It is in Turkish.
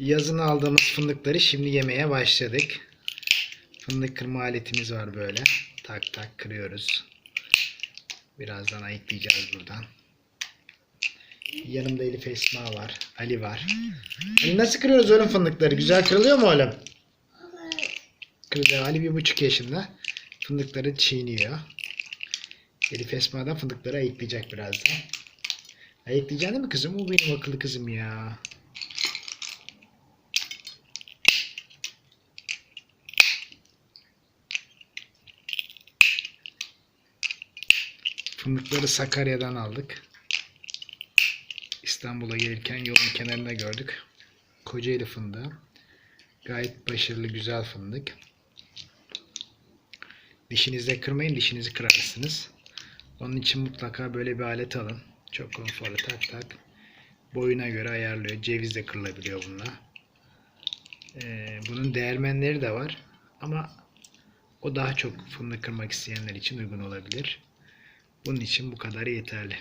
Yazın aldığımız fındıkları şimdi yemeye başladık. Fındık kırma aletimiz var böyle. Tak tak kırıyoruz. Birazdan ayıklayacağız buradan. Yanımda Elif Esma var. Ali var. Ali nasıl kırıyoruz oğlum fındıkları? Güzel kırılıyor mu oğlum? Kırılıyor. Ali bir buçuk yaşında. Fındıkları çiğniyor. Elif Esma da fındıkları ayıklayacak birazdan. Ayıklayacaksın değil mi kızım? O benim akıllı kızım ya. Fındıkları Sakarya'dan aldık. İstanbul'a gelirken yolun kenarında gördük. Kocaeli fındığı. Gayet başarılı, güzel fındık. Dişinizle kırmayın, dişinizi kırarsınız. Onun için mutlaka böyle bir alet alın. Çok konforlu tak tak. Boyuna göre ayarlıyor. Ceviz de kırılabiliyor bununla. Ee, bunun değermenleri de var. Ama o daha çok fındık kırmak isteyenler için uygun olabilir. Bunun için bu kadar yeterli.